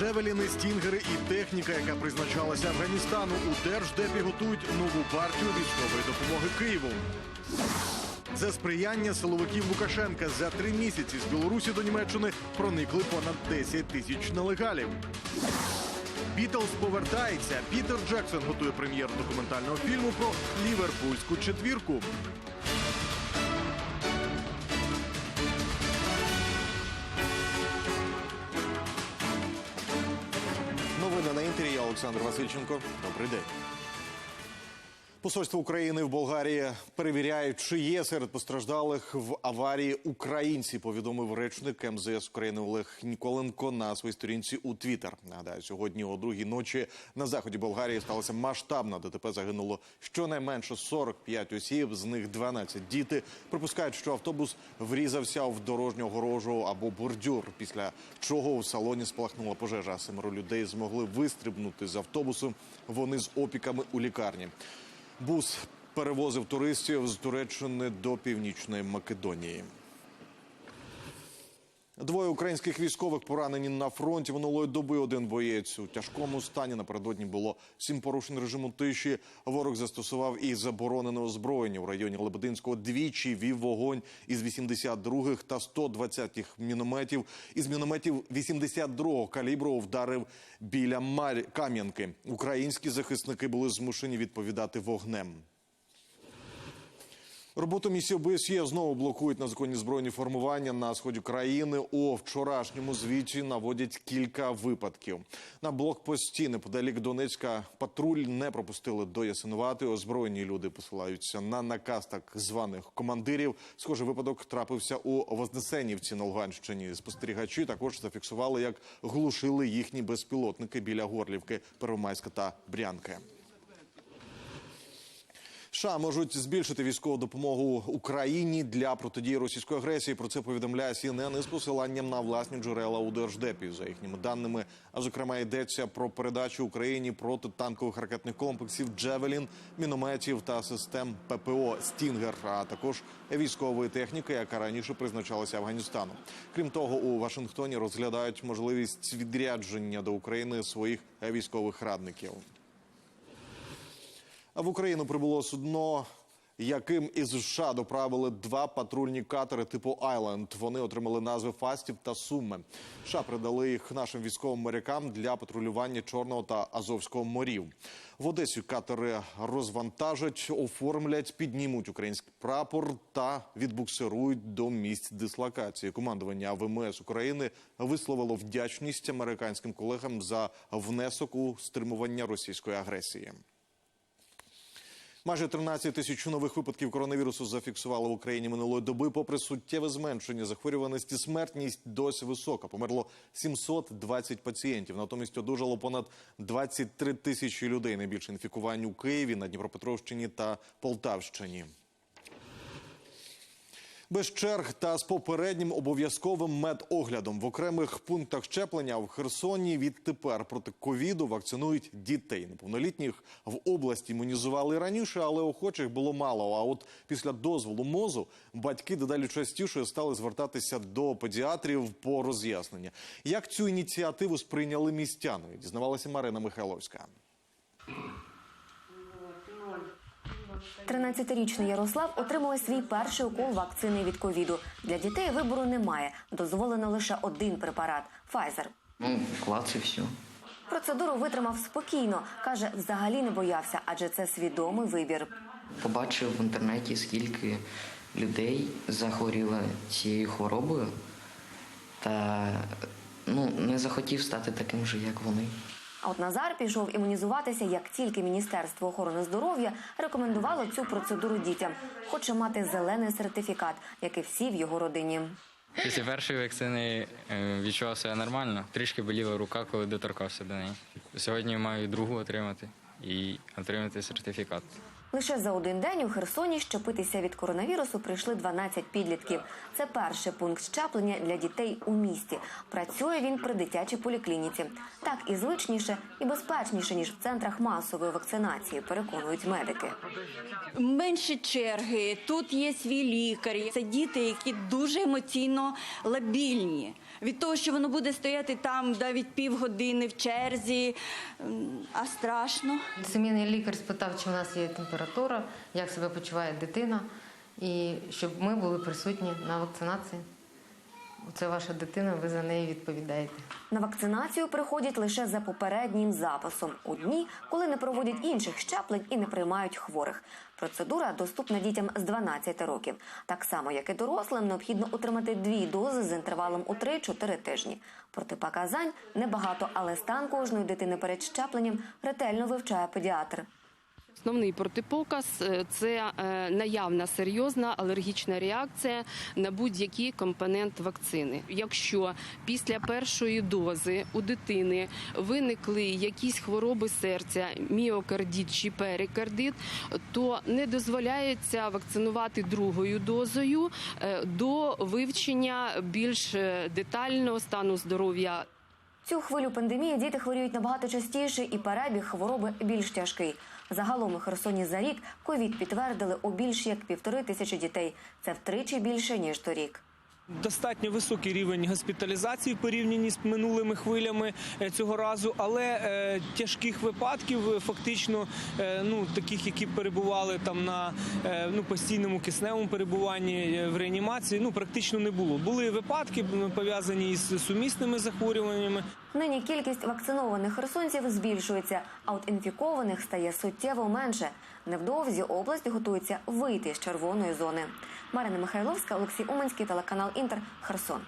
Джевеліни, стінгери і техніка, яка призначалася Афганістану. У держдепі готують нову партію військової допомоги Києву. За сприяння силовиків Лукашенка за три місяці з Білорусі до Німеччини проникли понад 10 тисяч нелегалів. Бітлз повертається. Пітер Джексон готує прем'єру документального фільму про ліверпульську четвірку. Олександр Васильченко. Добрий день. Посольство України в Болгарії перевіряє, чи є серед постраждалих в аварії українці. Повідомив речник МЗС України Олег Ніколенко на своїй сторінці у Твіттер. Нагадаю, сьогодні о другій ночі на заході Болгарії сталося масштабна ДТП. Загинуло щонайменше 45 осіб, з них 12 діти. Припускають, що автобус врізався в дорожню огорожу або бордюр. Після чого в салоні спалахнула пожежа. Семеро людей змогли вистрибнути з автобусу. Вони з опіками у лікарні. Бус перевозив туристів з Туреччини до північної Македонії. Двоє українських військових поранені на фронті минулої доби. Один боєць у тяжкому стані. Напередодні було сім порушень режиму тиші. Ворог застосував і заборонене озброєння у районі Лебединського. Двічі вів вогонь із 82-х та 120-х мінометів. Із мінометів 82-го калібру вдарив біля Марі Кам'янки. Українські захисники були змушені відповідати вогнем. Роботу місії ОБСЄ знову блокують незаконні збройні формування на сході країни. У вчорашньому звіті наводять кілька випадків. На блокпості неподалік Донецька патруль не пропустили до Ясинувати. Озброєні люди посилаються на наказ так званих командирів. Схожий випадок трапився у Вознесенівці на Луганщині. Спостерігачі також зафіксували, як глушили їхні безпілотники біля Горлівки, Первомайська та Брянки. США можуть збільшити військову допомогу Україні для протидії російської агресії. Про це повідомляє CNN із посиланням на власні джерела у держдепі. За їхніми даними, а зокрема йдеться про передачу Україні протитанкових ракетних комплексів Джевелін, мінометів та систем ППО Стінгер, а також військової техніки, яка раніше призначалася Афганістану. Крім того, у Вашингтоні розглядають можливість відрядження до України своїх військових радників. В Україну прибуло судно, яким із США доправили два патрульні катери типу Айленд. Вони отримали назви Фастів та Суми. США передали їх нашим військовим морякам для патрулювання Чорного та Азовського морів. В Одесі катери розвантажать, оформлять, піднімуть український прапор та відбуксирують до місць дислокації. Командування ВМС України висловило вдячність американським колегам за внесок у стримування російської агресії. Майже 13 тисяч нових випадків коронавірусу зафіксували в Україні минулої доби. Попри суттєве зменшення захворюваності, смертність досі висока. Померло 720 пацієнтів. Натомість одужало понад 23 тисячі людей. Найбільше інфікувань у Києві, на Дніпропетровщині та Полтавщині. Без черг та з попереднім обов'язковим медоглядом в окремих пунктах щеплення в Херсоні відтепер проти ковіду вакцинують дітей. Неповнолітніх в області імунізували раніше, але охочих було мало. А от після дозволу мозу батьки дедалі частіше стали звертатися до педіатрів по роз'яснення. Як цю ініціативу сприйняли містяни? Дізнавалася Марина Михайловська. 13-річний Ярослав отримує свій перший укол вакцини від ковіду. Для дітей вибору немає. Дозволено лише один препарат Pfizer. Ну, клац і все. Процедуру витримав спокійно. каже, взагалі не боявся, адже це свідомий вибір. Побачив в інтернеті, скільки людей захворіло цією хворобою, та ну, не захотів стати таким же, як вони. А от Назар пішов імунізуватися, як тільки Міністерство охорони здоров'я рекомендувало цю процедуру дітям. Хоче мати зелений сертифікат, як і всі в його родині. Після першої вакцини е, відчував себе нормально. Трішки боліла рука, коли доторкався до неї. Сьогодні маю другу отримати і отримати сертифікат. Лише за один день у Херсоні щепитися від коронавірусу прийшли 12 підлітків. Це перший пункт щеплення для дітей у місті. Працює він при дитячій поліклініці. Так і звичніше, і безпечніше ніж в центрах масової вакцинації, переконують медики. Менші черги, тут є свій лікар. Це діти, які дуже емоційно лабільні. Від того, що воно буде стояти там навіть півгодини в черзі, а страшно. Сімейний лікар спитав, чи в нас є температура, як себе почуває дитина, і щоб ми були присутні на вакцинації. Це ваша дитина, ви за неї відповідаєте. На вакцинацію приходять лише за попереднім записом у дні, коли не проводять інших щеплень і не приймають хворих. Процедура доступна дітям з 12 років. Так само, як і дорослим, необхідно отримати дві дози з інтервалом у 3-4 тижні. Протипоказань небагато, але стан кожної дитини перед щепленням ретельно вивчає педіатр. Основний протипоказ е, це е, наявна серйозна алергічна реакція на будь-який компонент вакцини. Якщо після першої дози у дитини виникли якісь хвороби серця, міокардит чи перикардит, то не дозволяється вакцинувати другою дозою е, до вивчення більш детального стану здоров'я Цю хвилю пандемії діти хворіють набагато частіше, і перебіг хвороби більш тяжкий. Загалом у Херсоні за рік ковід підтвердили у більш як півтори тисячі дітей. Це втричі більше ніж торік. Достатньо високий рівень госпіталізації порівняні з минулими хвилями е, цього разу, але е, тяжких випадків е, фактично, ну таких, які перебували там на ну постійному кисневому перебуванні в реанімації, ну практично не було. Були випадки пов'язані із сумісними захворюваннями. Нині кількість вакцинованих херсонців збільшується, а от інфікованих стає суттєво менше. Невдовзі область готується вийти з червоної зони. Марина Михайловська, Олексій Уманський, телеканал Інтер, Херсон.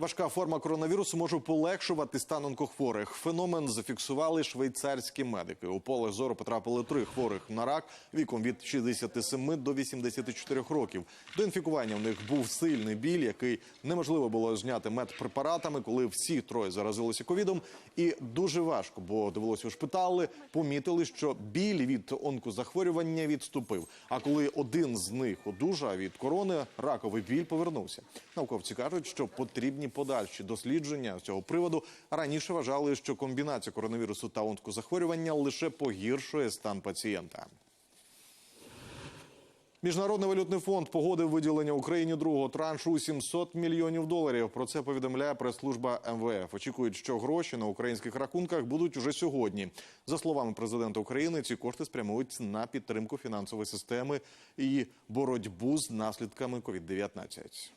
Важка форма коронавірусу може полегшувати стан онкохворих. Феномен зафіксували швейцарські медики. У поле зору потрапили три хворих на рак віком від 67 до 84 років. До інфікування в них був сильний біль, який неможливо було зняти медпрепаратами, коли всі троє заразилися ковідом. І дуже важко, бо довелося у шпитали. Помітили, що біль від онкозахворювання відступив. А коли один з них одужав від корони, раковий біль повернувся. Науковці кажуть, що потрібні подальші дослідження з цього приводу. Раніше вважали, що комбінація коронавірусу та онкозахворювання лише погіршує стан пацієнта. Міжнародний валютний фонд погодив виділення Україні другого траншу у 700 мільйонів доларів. Про це повідомляє прес-служба МВФ. Очікують, що гроші на українських рахунках будуть уже сьогодні. За словами президента України, ці кошти спрямують на підтримку фінансової системи і боротьбу з наслідками COVID-19.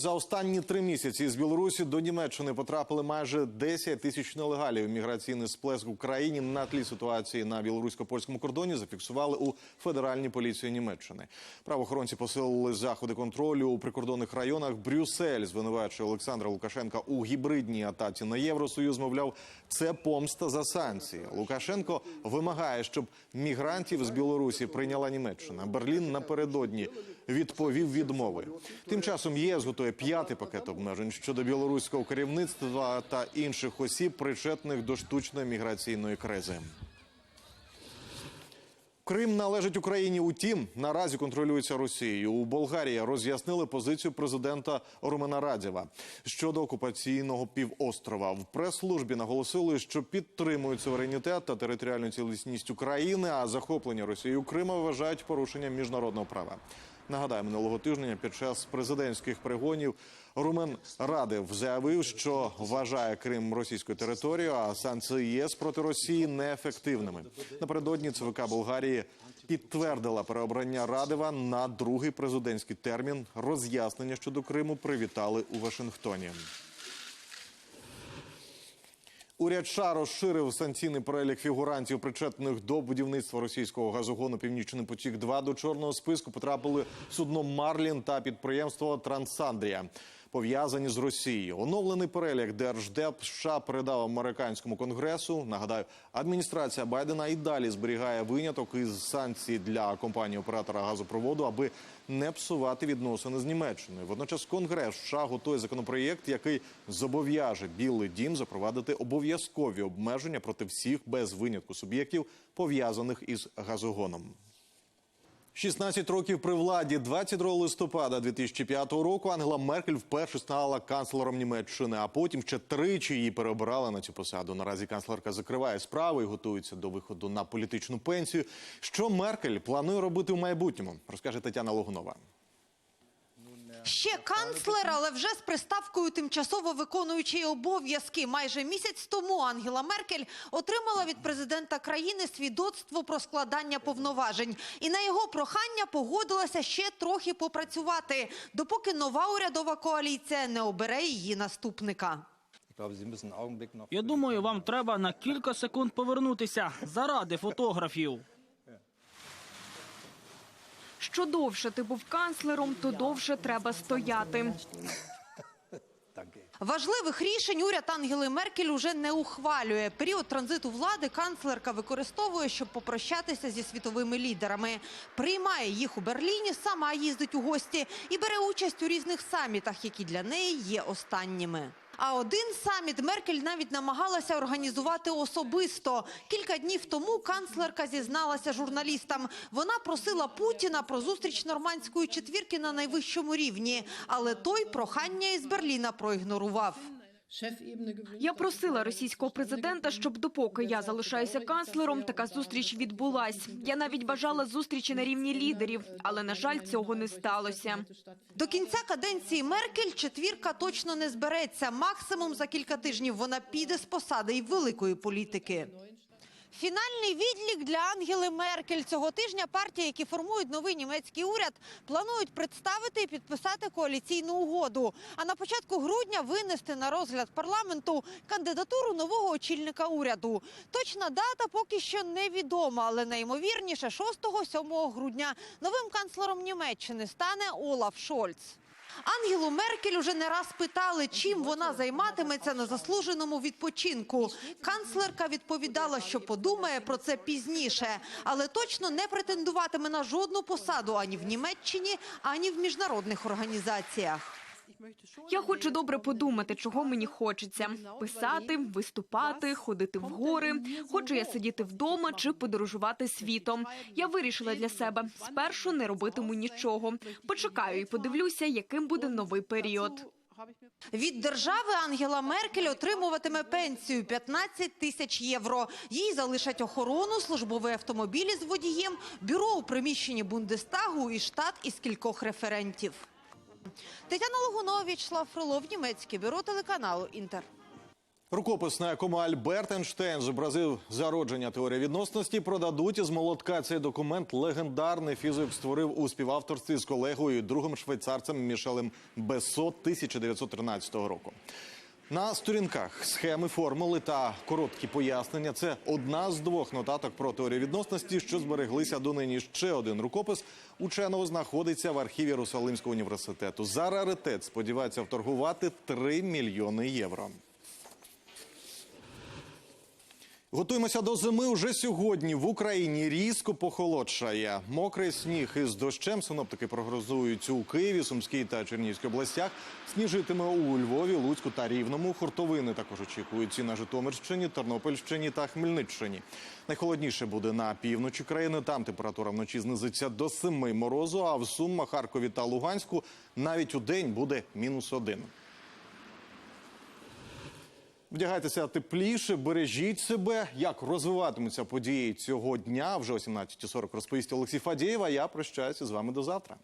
За останні три місяці з Білорусі до Німеччини потрапили майже 10 тисяч нелегалів. Міграційний сплеск в Україні на тлі ситуації на білорусько-польському кордоні зафіксували у федеральній поліції Німеччини. Правоохоронці посилили заходи контролю у прикордонних районах. Брюссель звинувачує Олександра Лукашенка у гібридній атаці на Євросоюз. Мовляв, це помста за санкції. Лукашенко вимагає, щоб мігрантів з Білорусі прийняла Німеччина. Берлін напередодні відповів відмови. Тим часом ЄС готує п'ятий пакет обмежень щодо білоруського керівництва та інших осіб, причетних до штучної міграційної кризи. Крим належить Україні. Утім, наразі контролюється Росією. У Болгарії роз'яснили позицію президента Романа Радєва щодо окупаційного півострова. В прес-службі наголосили, що підтримують суверенітет та територіальну цілісність України, а захоплення Росією Крима вважають порушенням міжнародного права. Нагадаю, минулого тижня під час президентських пригонів Румен Радев заявив, що вважає Крим російською територією, а санкції ЄС проти Росії неефективними. Напередодні ЦВК Болгарії підтвердила переобрання Радева на другий президентський термін. Роз'яснення щодо Криму привітали у Вашингтоні. Уряд США розширив санкційний перелік фігурантів, причетних до будівництва російського газогону Північний потік. 2 до чорного списку потрапили судно Марлін та підприємство Трансандрія. Пов'язані з Росією. Оновлений перелік Держдеп США передав американському конгресу. Нагадаю, адміністрація Байдена і далі зберігає виняток із санкцій для компанії оператора газопроводу, аби не псувати відносини з Німеччиною. Водночас Конгрес США готує законопроєкт, який зобов'яже Білий Дім запровадити обов'язкові обмеження проти всіх без винятку суб'єктів, пов'язаних із газогоном. 16 років при владі 22 листопада 2005 року Ангела Меркель вперше стала канцлером Німеччини, а потім ще тричі її переобирали на цю посаду. Наразі канцлерка закриває справи і готується до виходу на політичну пенсію. Що Меркель планує робити в майбутньому, розкаже Тетяна Логунова. Ще канцлер, але вже з приставкою тимчасово виконуючий обов'язки. Майже місяць тому Ангела Меркель отримала від президента країни свідоцтво про складання повноважень. І на його прохання погодилася ще трохи попрацювати, допоки нова урядова коаліція не обере її наступника. Я думаю, вам треба на кілька секунд повернутися заради фотографів. Що довше ти був канцлером, то довше треба стояти. Важливих рішень уряд Ангели Меркель уже не ухвалює. Період транзиту влади канцлерка використовує, щоб попрощатися зі світовими лідерами. Приймає їх у Берліні, сама їздить у гості і бере участь у різних самітах, які для неї є останніми. А один саміт Меркель навіть намагалася організувати особисто. Кілька днів тому канцлерка зізналася журналістам. Вона просила Путіна про зустріч нормандської четвірки на найвищому рівні, але той прохання із Берліна проігнорував. Я просила російського президента, щоб допоки я залишаюся канцлером, така зустріч відбулась. Я навіть бажала зустрічі на рівні лідерів, але на жаль, цього не сталося. До кінця каденції Меркель четвірка точно не збереться. Максимум за кілька тижнів вона піде з посади і великої політики. Фінальний відлік для Ангели Меркель цього тижня партії, які формують новий німецький уряд, планують представити і підписати коаліційну угоду. А на початку грудня винести на розгляд парламенту кандидатуру нового очільника уряду. Точна дата поки що невідома, але найімовірніше 6-7 грудня новим канцлером Німеччини стане Олаф Шольц. Ангелу Меркель уже не раз питали, чим вона займатиметься на заслуженому відпочинку. Канцлерка відповідала, що подумає про це пізніше, але точно не претендуватиме на жодну посаду ані в Німеччині, ані в міжнародних організаціях. Я хочу добре подумати, чого мені хочеться: писати, виступати, ходити в гори. Хочу я сидіти вдома чи подорожувати світом. Я вирішила для себе спершу не робитиму нічого. Почекаю і подивлюся, яким буде новий період. Від держави Ангела Меркель отримуватиме пенсію 15 тисяч євро. Їй залишать охорону, службовий автомобілі з водієм, бюро у приміщенні Бундестагу і штат із кількох референтів. Тетяна Логунова, Вячеслав Фролов, німецьке бюро телеканалу Інтер. Рукопис, на якому Альберт Ейнштейн зобразив зародження теорії відносності, продадуть із молотка. Цей документ легендарний фізик створив у співавторстві з колегою і другим швейцарцем Мішелем Бесо 1913 року. На сторінках схеми, формули та короткі пояснення. Це одна з двох нотаток про теорію відносності, що збереглися донині. Ще один рукопис ученого знаходиться в архіві Єрусалимського університету. За раритет сподівається вторгувати 3 мільйони євро. Готуємося до зими уже сьогодні. В Україні різко похолодшає. Мокрий сніг із дощем синоптики прогнозують у Києві, Сумській та Чернігівській областях. Сніжитиме у Львові, Луцьку та Рівному. Хуртовини також очікують і на Житомирщині, Тернопільщині та Хмельниччині. Найхолодніше буде на півночі країни. Там температура вночі знизиться до 7 морозу. А в Сумах, Харкові та Луганську навіть у день буде мінус один. Вдягайтеся тепліше, бережіть себе. Як розвиватимуться події цього дня вже о 17.40 розповість Олексій Фадєєва. Я прощаюся з вами до завтра.